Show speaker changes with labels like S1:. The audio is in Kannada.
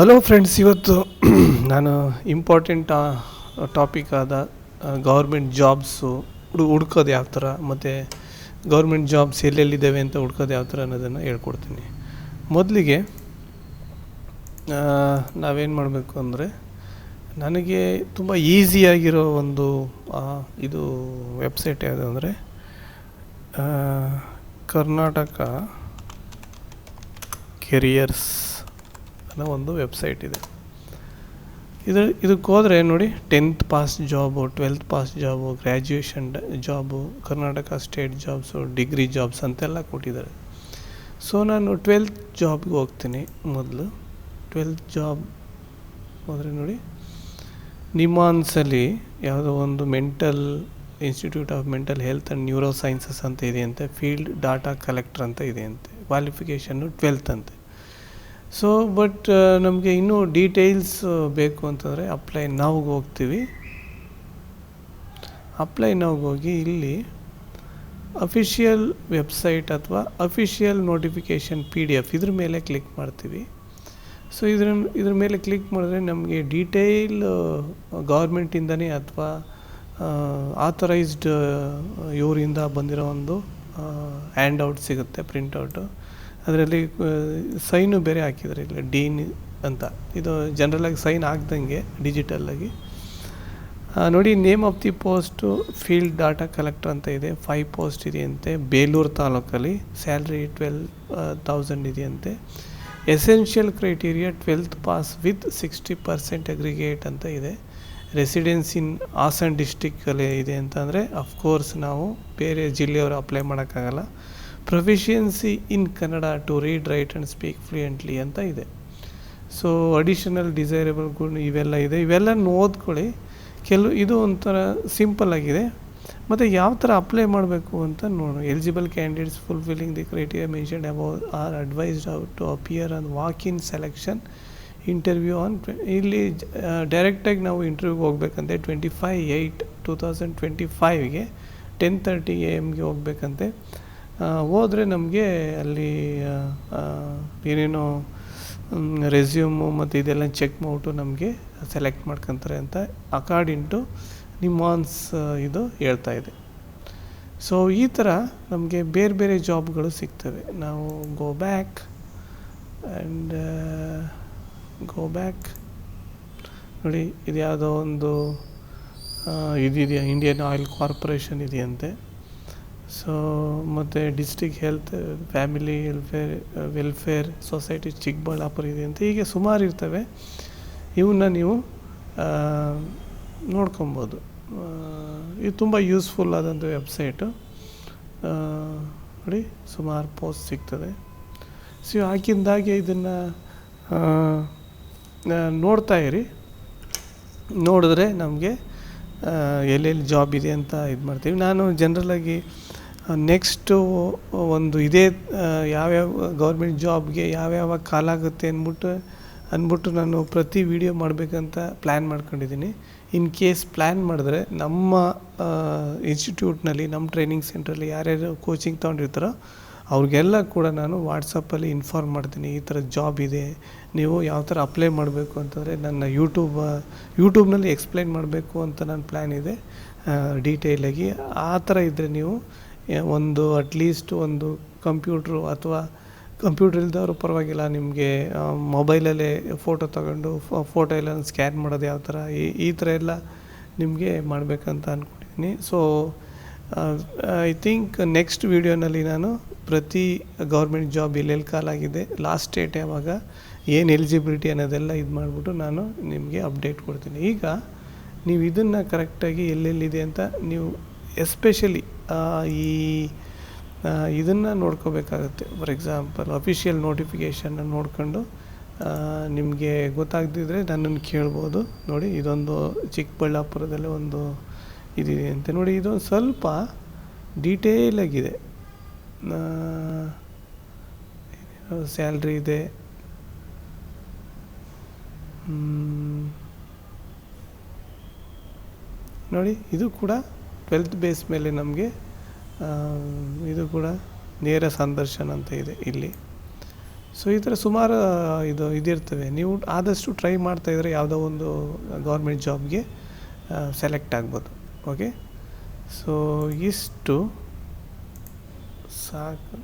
S1: ಹಲೋ ಫ್ರೆಂಡ್ಸ್ ಇವತ್ತು ನಾನು ಇಂಪಾರ್ಟೆಂಟ್ ಟಾಪಿಕ್ ಆದ ಗೌರ್ಮೆಂಟ್ ಜಾಬ್ಸು ಹುಡು ಹುಡ್ಕೋದು ಯಾವ ಥರ ಮತ್ತು ಗೌರ್ಮೆಂಟ್ ಜಾಬ್ಸ್ ಎಲ್ಲೆಲ್ಲಿದ್ದಾವೆ ಅಂತ ಹುಡ್ಕೋದು ಯಾವ ಥರ ಅನ್ನೋದನ್ನು ಹೇಳ್ಕೊಡ್ತೀನಿ. ಮೊದಲಿಗೆ ನಾವೇನು ಮಾಡಬೇಕು ಅಂದರೆ, ನನಗೆ ತುಂಬ ಈಸಿಯಾಗಿರೋ ಒಂದು ಇದು ವೆಬ್ಸೈಟ್ ಯಾವುದು ಅಂದರೆ ಕರ್ನಾಟಕ ಕೆರಿಯರ್ಸ್ ಅನ್ನೋ ಒಂದು ವೆಬ್ಸೈಟ್ ಇದೆ. ಇದು, ಇದಕ್ಕೆ ಹೋದರೆ ನೋಡಿ tenth pass job twelfth pass job graduation job Karnataka state jobs degree jobs ಅಂತೆಲ್ಲ ಕೊಟ್ಟಿದ್ದಾರೆ. ಸೊ ನಾನು ಟ್ವೆಲ್ತ್ ಜಾಬ್ಗೆ ಹೋಗ್ತೀನಿ ಮೊದಲು. ಟ್ವೆಲ್ತ್ ಜಾಬ್ ಹೋದರೆ ನೋಡಿ, ನಿಮಾನ್ಸಲ್ಲಿ ಯಾವುದೋ ಒಂದು mental institute of mental health and neuro sciences ಅಂತ ಇದೆಯಂತೆ ಫೀಲ್ಡ್ ಡಾಟಾ ಕಲೆಕ್ಟರ್ ಅಂತ ಇದೆಯಂತೆ ಕ್ವಾಲಿಫಿಕೇಷನ್ನು ಟ್ವೆಲ್ತ್ ಅಂತೆ. ಸೊ ಬಟ್ ನಮಗೆ ಇನ್ನೂ ಡೀಟೇಲ್ಸ್ ಬೇಕು ಅಂತಂದರೆ ಅಪ್ಲೈ ನಾವು ಹೋಗ್ತೀವಿ. ಅಪ್ಲೈ ನಾವು ಹೋಗಿ ಇಲ್ಲಿ ಅಫಿಷಿಯಲ್ ವೆಬ್ಸೈಟ್ ಅಥವಾ official notification P D F ಇದ್ರ ಮೇಲೆ ಕ್ಲಿಕ್ ಮಾಡ್ತೀವಿ. ಸೊ ಇದ್ರ ಇದ್ರ ಮೇಲೆ ಕ್ಲಿಕ್ ಮಾಡಿದ್ರೆ ನಮಗೆ ಡೀಟೇಲ್ ಗೌರ್ಮೆಂಟಿಂದನೇ ಅಥವಾ ಆಥರೈಸ್ಡ್ ಇವರಿಂದ ಬಂದಿರೋ ಒಂದು ಹ್ಯಾಂಡ್ ಔಟ್ ಸಿಗುತ್ತೆ ಪ್ರಿಂಟೌಟು ಅದರಲ್ಲಿ ಸೈನು ಬೇರೆ ಹಾಕಿದ್ದಾರೆ ಇಲ್ಲಿ, ಡೀನ್ ಅಂತ. ಇದು ಜನರಲಾಗಿ ಸೈನ್ ಆಗ್ದಂಗೆ ಡಿಜಿಟಲ್ಲಾಗಿ ನೋಡಿ name of the post field data collector ಅಂತ ಇದೆ. ಫೈವ್ ಪೋಸ್ಟ್ ಇದೆಯಂತೆ. ಬೇಲೂರು ತಾಲೂಕಲ್ಲಿ ಸ್ಯಾಲ್ರಿ ಟ್ವೆಲ್ ತೌಸಂಡ್ ಇದೆಯಂತೆ. Essential criteria twelfth pass with sixty percent aggregate ಅಂತ ಇದೆ. ರೆಸಿಡೆನ್ಸ್ ಇನ್ ಹಾಸನ್ ಡಿಸ್ಟಿಕ್ಕಲ್ಲಿ ಇದೆ ಅಂತಂದರೆ ಅಫ್ಕೋರ್ಸ್ ನಾವು ಬೇರೆ ಜಿಲ್ಲೆಯವರು ಅಪ್ಲೈ ಮಾಡೋಕ್ಕಾಗಲ್ಲ. Proficiency in Kannada to read write and speak fluently ಅಂತ ಇದೆ. ಸೊ ಅಡಿಷನಲ್ ಡಿಸೈರೇಬಲ್ ಗುಣ ಇವೆಲ್ಲ ಇದೆ. ಇವೆಲ್ಲ ಓದ್ಕೊಳ್ಳಿ ಕೆಲವು ಇದು ಒಂಥರ ಸಿಂಪಲ್ ಆಗಿದೆ. ಮತ್ತು ಯಾವ ಥರ ಅಪ್ಲೈ ಮಾಡಬೇಕು ಅಂತ ನೋಡೋಣ. Eligible candidates fulfilling the criteria mention above are advised to appear on walk in selection interview on ಇಲ್ಲಿ ಡೈರೆಕ್ಟಾಗಿ ನಾವು ಇಂಟರ್ವ್ಯೂಗೆ ಹೋಗ್ಬೇಕಂತೆ. Twenty five eight two thousand twenty ಫೈವ್ಗೆ ten thirty A ಎಮ್ಗೆ ಹೋಗ್ಬೇಕಂತೆ. ಹೋದರೆ ನಮಗೆ ಅಲ್ಲಿ ಏನೇನೋ ರೆಸ್ಯೂಮು ಮತ್ತು ಇದೆಲ್ಲ ಚೆಕ್ ಮಾಡ್ಬಿಟ್ಟು ನಮಗೆ ಸೆಲೆಕ್ಟ್ ಮಾಡ್ಕೊತಾರೆ ಅಂತ ಅಕಾರ್ಡಿಂಗ್ ಟು ನಿಮಾನ್ಸ್ ಇದು ಹೇಳ್ತಾ ಇದೆ. ಸೊ ಈ ಥರ ನಮಗೆ ಬೇರೆ ಬೇರೆ ಜಾಬ್ಗಳು ಸಿಗ್ತವೆ. ನಾವು go back and go back ನೋಡಿ ಇದು ಯಾವುದೋ ಒಂದು ಇದಿದೆಯಾ ಇಂಡಿಯನ್ ಆಯಿಲ್ ಕಾರ್ಪೊರೇಷನ್ ಇದೆಯಂತೆ. ಸೊ ಮತ್ತು district health family welfare welfare society Chikkaballapur ಇದೆ ಅಂತ ಹೀಗೆ ಸುಮಾರು ಇರ್ತವೆ. ಇವನ್ನ ನೀವು ನೋಡ್ಕೊಬೋದು. ಇದು ತುಂಬ ಯೂಸ್ಫುಲ್ ಆದಂಥ ವೆಬ್ಸೈಟು ನೋಡಿ, ಸುಮಾರು ಪೋಸ್ಟ್ ಸಿಗ್ತದೆ. ಸೊ ಹಾಕಿದ್ದಾಗೆ ಇದನ್ನು ನೋಡ್ತಾ ಇರಿ. ನೋಡಿದ್ರೆ ನಮಗೆ ಎಲ್ಲೆಲ್ಲಿ ಜಾಬ್ ಇದೆ ಅಂತ ಇದು ಮಾಡ್ತೀವಿ. ನಾನು ಜನರಲಾಗಿ ನೆಕ್ಸ್ಟು ಒಂದು ಇದೇ ಯಾವ್ಯಾವ ಗೌರ್ಮೆಂಟ್ ಜಾಬ್ಗೆ ಯಾವ್ಯಾವ ಕಾಲ ಆಗುತ್ತೆ ಅಂದ್ಬಿಟ್ಟು ಅಂದ್ಬಿಟ್ಟು ನಾನು ಪ್ರತಿ ವಿಡಿಯೋ ಮಾಡಬೇಕಂತ ಪ್ಲ್ಯಾನ್ ಮಾಡ್ಕೊಂಡಿದ್ದೀನಿ. ಇನ್ ಕೇಸ್ ಪ್ಲ್ಯಾನ್ ಮಾಡಿದ್ರೆ ನಮ್ಮ ಇನ್ಸ್ಟಿಟ್ಯೂಟ್ನಲ್ಲಿ ನಮ್ಮ ಟ್ರೈನಿಂಗ್ ಸೆಂಟ್ರಲ್ಲಿ ಯಾರ್ಯಾರು ಕೋಚಿಂಗ್ ತೊಗೊಂಡಿರ್ತಾರೋ, ಅವ್ರಿಗೆಲ್ಲ ಕೂಡ ನಾನು ವಾಟ್ಸಪ್ಪಲ್ಲಿ ಇನ್ಫಾರ್ಮ್ ಮಾಡ್ತೀನಿ, ಈ ಥರ ಜಾಬ್ ಇದೆ, ನೀವು ಯಾವ ಥರ ಅಪ್ಲೈ ಮಾಡಬೇಕು ಅಂತಂದರೆ ನನ್ನ ಯೂಟ್ಯೂಬ್ ಯೂಟ್ಯೂಬ್ನಲ್ಲಿ ಎಕ್ಸ್ಪ್ಲೈನ್ ಮಾಡಬೇಕು ಅಂತ ನನ್ನ ಪ್ಲ್ಯಾನ್ ಇದೆ ಡೀಟೇಲಾಗಿ ಆ ಥರ ಇದ್ದರೆ ನೀವು ಒಂದು ಅಟ್ಲೀಸ್ಟ್ ಒಂದು ಕಂಪ್ಯೂಟ್ರು ಅಥವಾ ಕಂಪ್ಯೂಟರ್ ಇಲ್ದವರು ಪರವಾಗಿಲ್ಲ, ನಿಮಗೆ ಮೊಬೈಲಲ್ಲೇ ಫೋಟೋ ತಗೊಂಡು ಫೋಟೋ ಎಲ್ಲ ಸ್ಕ್ಯಾನ್ ಮಾಡೋದು ಯಾವ ಥರ ಈ ಈ ಥರ ಎಲ್ಲ ನಿಮಗೆ ಮಾಡಬೇಕಂತ ಅಂದ್ಕೊಂಡಿದ್ದೀನಿ ಸೊ ಐ ಥಿಂಕ್ ನೆಕ್ಸ್ಟ್ ವೀಡಿಯೋನಲ್ಲಿ ನಾನು ಪ್ರತಿ ಗೌರ್ಮೆಂಟ್ ಜಾಬ್ ಎಲ್ಲೆಲ್ಲಿ ಕಾಲಾಗಿದೆ ಲಾಸ್ಟ್ ಡೇಟ್ ಯಾವಾಗ, ಏನು ಎಲಿಜಿಬಿಲಿಟಿ ಅನ್ನೋದೆಲ್ಲ ಇದು ಮಾಡಿಬಿಟ್ಟು ನಾನು ನಿಮಗೆ ಅಪ್ಡೇಟ್ ಕೊಡ್ತೀನಿ. ಈಗ, ನೀವು ಇದನ್ನು ಕರೆಕ್ಟಾಗಿ ಎಲ್ಲೆಲ್ಲಿದೆ ಅಂತ ನೀವು ಎಸ್ಪೆಷಲಿ ಈ ಇದನ್ನು ನೋಡ್ಕೋಬೇಕಾಗುತ್ತೆ. ಫಾರ್ ಎಕ್ಸಾಂಪಲ್ ಅಫಿಷಿಯಲ್ ನೋಟಿಫಿಕೇಷನ್ನ ನೋಡ್ಕೊಂಡು ನಿಮಗೆ ಗೊತ್ತಾಗದಿದ್ರೆ ನನ್ನನ್ನು ಕೇಳ್ಬೋದು. ನೋಡಿ, ಇದೊಂದು ಚಿಕ್ಕಬಳ್ಳಾಪುರದಲ್ಲಿ ಒಂದು ಇದಿದೆ ಅಂತ. ನೋಡಿ ಇದೊಂದು ಸ್ವಲ್ಪ ಡೀಟೇಲಾಗಿದೆ ಸ್ಯಾಲ್ರಿ ಇದೆ. ನೋಡಿ, ಇದು ಕೂಡ ಟ್ವೆಲ್ತ್ ಬೇಸ್ ಮೇಲೆ ನಮಗೆ ಇದು ಕೂಡ ನೇರ ಸಂದರ್ಶನ ಅಂತ ಇದೆ ಇಲ್ಲಿ. ಸೊ ಈ ಥರ ಸುಮಾರು ಇದು, ಇದಿರ್ತವೆ. ನೀವು ಆದಷ್ಟು ಟ್ರೈ ಮಾಡ್ತಾಯಿದ್ರೆ ಯಾವುದೋ ಒಂದು ಗೌರ್ಮೆಂಟ್ ಜಾಬ್ಗೆ ಸೆಲೆಕ್ಟ್ ಆಗ್ಬೋದು. ಓಕೆ ಸೊ ಇಷ್ಟು. ಸಾಕು.